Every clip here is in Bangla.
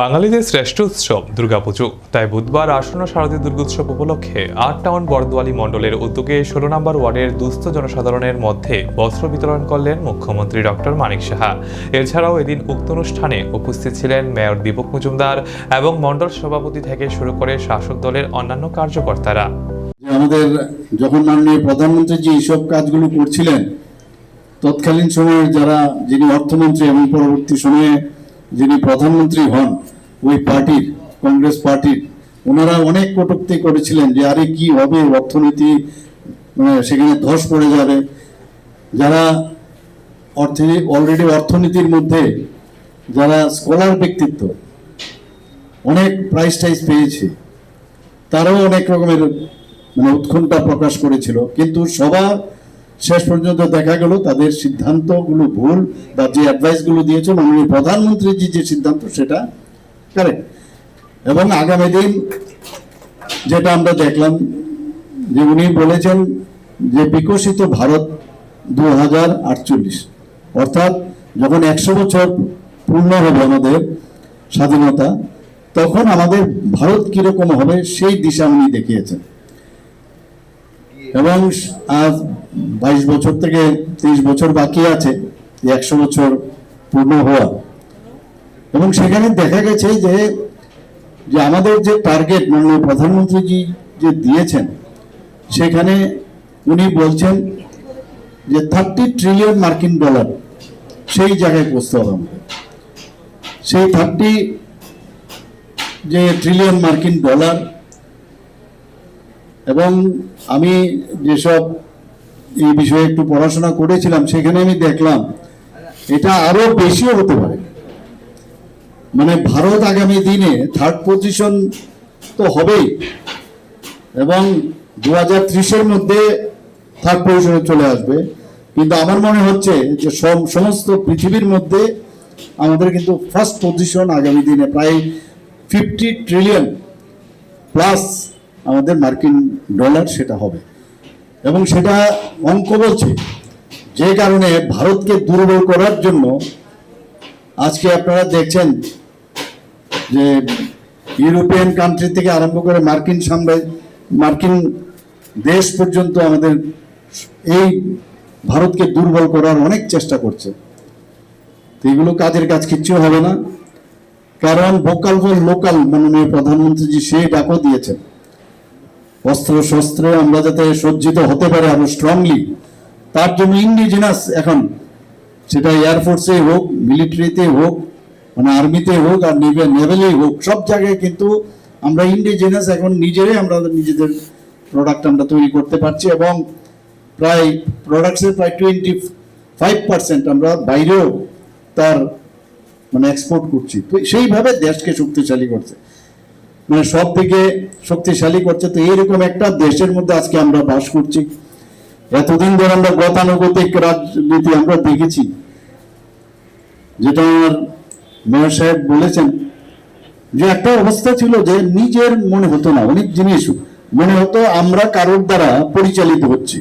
বাঙালিদের শ্রেষ্ঠ উৎসব দুর্গাপুজো। তাই বুধবার আসন্ন শারদীয় দুর্গোৎসব উপলক্ষে আট টাউন বরদোয়ালি মণ্ডলের উদ্যোগে ষোলো নম্বর ওয়ার্ডের দুস্থ জনসাধারণের মধ্যে বস্ত্র বিতরণ করলেন মুখ্যমন্ত্রী ডক্টর মানিক সাহা। এছাড়াও এদিন উক্ত অনুষ্ঠানে উপস্থিত ছিলেন মেয়র দীপক মজুমদার এবং মণ্ডল সভাপতি থেকে শুরু করে শাসক দলের অন্যান্য কার্যকর্তারা। আমাদের যখন মাননীয় প্রধানমন্ত্রী যে এইসব কাজগুলো করছিলেন, তৎকালীন সময়ে যারা যিনি অর্থমন্ত্রী এবং পরবর্তী সময়ে যিনি প্রধানমন্ত্রী হন, ওই পার্টির, কংগ্রেস পার্টির, ওনারা অনেক কটুক্তি করেছিলেন যে, আরে কি হবে অর্থনীতি মানে সেখানে ধস পড়ে যাবে। যারা অর্থনীতি অলরেডি অর্থনীতির মধ্যে যারা স্কলার ব্যক্তিত্ব, অনেক প্রাইজ টাইজ পেয়েছে। তারাও অনেক রকমের মানে উৎকণ্ঠা প্রকাশ করেছিল। কিন্তু সবার শেষ পর্যন্ত দেখা গেল তাদের সিদ্ধান্তগুলো ভুল বা যে অ্যাডভাইসগুলো দিয়েছে মাননীয় প্রধানমন্ত্রীর যে যে সিদ্ধান্ত, সেটা কারেক্ট এবং আগামী দিন যেটা আমরা দেখলাম, যে উনি বলেছেন যে বিকশিত ভারত দু হাজার আটচল্লিশ, অর্থাৎ যখন একশো বছর পূর্ণ হবে আমাদের স্বাধীনতা, তখন আমাদের ভারত কীরকম হবে সেই দিশা উনি দেখিয়েছেন। এবং আজ বাইশ বছর থেকে তেইশ বছর বাকি আছে একশো বছর পূর্ণ হওয়া। এবং সেখানে দেখা গেছে যে যে আমাদের যে টার্গেট মাননীয় প্রধানমন্ত্রীজি যে দিয়েছেন, সেখানে উনি বলছেন যে থার্টি ট্রিলিয়ন মার্কিন ডলার সেই জায়গায় পৌঁছতে হবে সেই থার্টি যে ট্রিলিয়ন মার্কিন ডলার এবং আমি যেসব এই বিষয়ে একটু পড়াশোনা করেছিলাম, সেখানে আমি দেখলাম এটা আরও বেশিও হতে পারে। মানে ভারত আগামী দিনে থার্ড পজিশন তো হবেই এবং দু হাজার ত্রিশের মধ্যে থার্ড পজিশনে চলে আসবে। কিন্তু আমার মনে হচ্ছে যে সম- সমস্ত পৃথিবীর মধ্যে আমাদের কিন্তু ফার্স্ট পজিশন আগামী দিনে প্রায় ফিফটি ট্রিলিয়ন প্লাস আমাদের মার্কিন ডলার সেটা হবে। এবং সেটা অঙ্ক বলছে, যে কারণে ভারতকে দুর্বল করার জন্য আজকে আপনারা দেখছেন যে ইউরোপিয়ান কান্ট্রি থেকে আরম্ভ করে মার্কিন সাম্রাজ্য, মার্কিন দেশ পর্যন্ত আমাদের এই ভারতকে দুর্বল করার অনেক চেষ্টা করছে। তো এগুলো কাজের কাজ কিচ্ছু হবে না। কারণ ভোকাল ফর লোকাল মাননীয় প্রধানমন্ত্রীজি সেই ডাকও দিয়েছেন। অস্ত্র শস্ত্রে আমরা যাতে সজ্জিত হতে পারে আরও স্ট্রংলি তার জন্য ইন্ডিজিনাস এখন সেটা এয়ারফোর্সে হোক মিলিটারিতে হোক মানে আর্মিতে হোক আর নেভেলে হোক, সব জায়গায় কিন্তু আমরা ইন্ডিজিনাস এখন নিজেরাই আমরা নিজেদের প্রোডাক্ট আমরা তৈরি করতে পারছি এবং প্রায় প্রোডাক্টসের প্রায় টোয়েন্টি ফাইভ পার্সেন্ট আমরা বাইরেও তার মানে এক্সপোর্ট করছি। তো সেইভাবে দেশকে শক্তিশালী করছে। মানে সব দিকে শক্তিশালী করছে। তো এইরকম একটা দেশের মধ্যে আজকে আমরা বাস করছি। এতদিন ধরে আমরা গতানুগতিক রাজনীতি আমরা দেখেছি। যেটা আমার মেয়র সাহেব বলেছেন যে একটা অবস্থা ছিল যে নিজের মনে হতো না, অনেক জিনিস মনে হতো আমরা কারোর দ্বারা পরিচালিত হচ্ছি।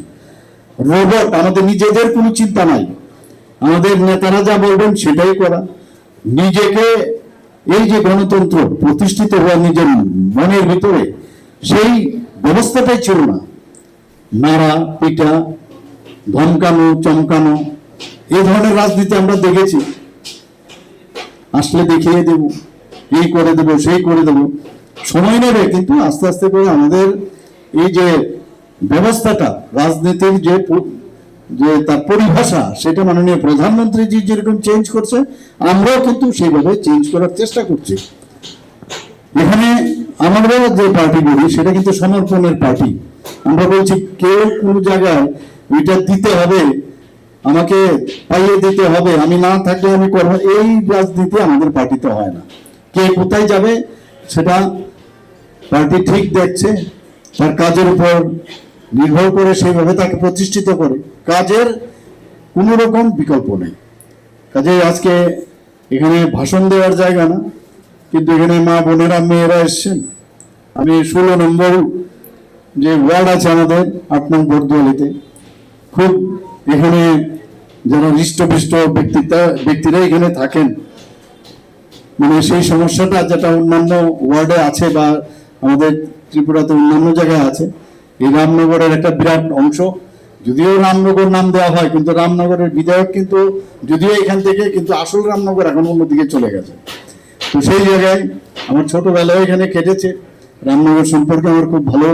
রোবট, আমাদের নিজেদের কোনো চিন্তা নাই। আমাদের নেতারা যা বলবেন সেটাই করা। নিজেকে এই যে গণতন্ত্র প্রতিষ্ঠিত হওয়া নিজের মনের ভিতরে, সেই ব্যবস্থাটাই ছিল না। মারা পিটা, ধমকানো, চমকানো এই ধরনের রাজনীতি আমরা দেখেছি। আসলে দেখিয়ে দেব, এই করে দেব, সেই করে দেব। সময় নেবে, কিন্তু আস্তে আস্তে করে আমাদের এই যে ব্যবস্থাটা, রাজনীতির যে যে তার পরিভাষা, সেটা মাননীয় প্রধানমন্ত্রীজি যেরকম চেঞ্জ করছে, আমরাও কিন্তু সেইভাবে চেঞ্জ করার চেষ্টা করছি। এখানে আমরা যে পার্টি বলি, সেটা কিন্তু সমর্পণের পার্টি আমরা বলছি, কেউ কোনো জায়গায় এটা দিতে হবে, আমাকে পাইয়ে দিতে হবে, আমি না থাকলে আমি করব, এই রাজনীতি আমাদের পার্টিতে হয় না। কে কোথায় যাবে, সেটা পার্টি ঠিক দেখছে, তার কাজের উপর নির্ভর করে সেইভাবে তাকে প্রতিষ্ঠিত করে। কাজের কোনো রকম বিকল্প নেই। কাজে আজকে এখানে ভাষণ দেওয়ার জায়গা না, কিন্তু এখানে মা বোনেরা, মেয়েরা এসছেন। আমি ষোলো নম্বর যে ওয়ার্ড আছে আমাদের, আট নং বর্দুয়ালিতে খুব এখানে যারা হৃষ্টপৃষ্ট ব্যক্তিতা, ব্যক্তিরা এখানে থাকেন। মানে সেই সমস্যাটা যেটা অন্যান্য ওয়ার্ডে আছে বা আমাদের ত্রিপুরাতে অন্যান্য জায়গায় আছে এই রামনগরের একটা বিরাট অংশ। যদিও রামনগর নাম দেওয়া হয়, কিন্তু রামনগরের বিধায়ক কিন্তু যদিও এখান থেকে, কিন্তু আসল রামনগর এখন অন্যদিকে চলে গেছে। তো সেই জায়গায় আমার ছোটবেলায় এখানে কেটেছে রামনগর সম্পর্কে আমার খুব ভালো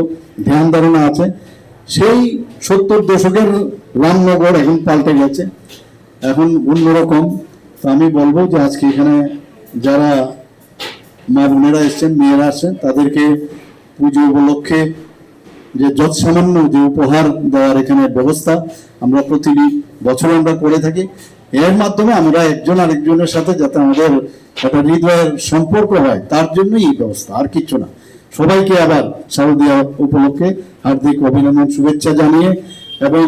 ধ্যান ধারণা আছে। সেই সত্তর দশকের রামনগর এখন পাল্টে গেছে। এখন অন্যরকম। তো আমি বলব যে আজকে এখানে যারা মা বোনেরা এসছেন, মেয়েরা আসছেন তাদেরকে পুজো উপলক্ষে যে যৎ সামান্য যে উপহার দেওয়ার এখানে ব্যবস্থা আমরা প্রতি বছর আমরা করে থাকি। এর মাধ্যমে আমরা একজন আরেকজনের সাথে যাতে আমাদের একটা হৃদয়ের সম্পর্ক হয়, তার জন্যই এই ব্যবস্থা, আর কিচ্ছু না। সবাইকে আবার শারদীয়া উপলক্ষে হার্দিক অভিনন্দন শুভেচ্ছা জানিয়ে এবং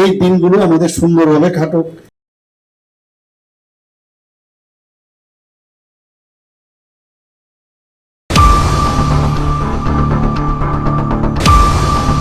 এই দিনগুলো আমাদের সুন্দরভাবে কাটুক।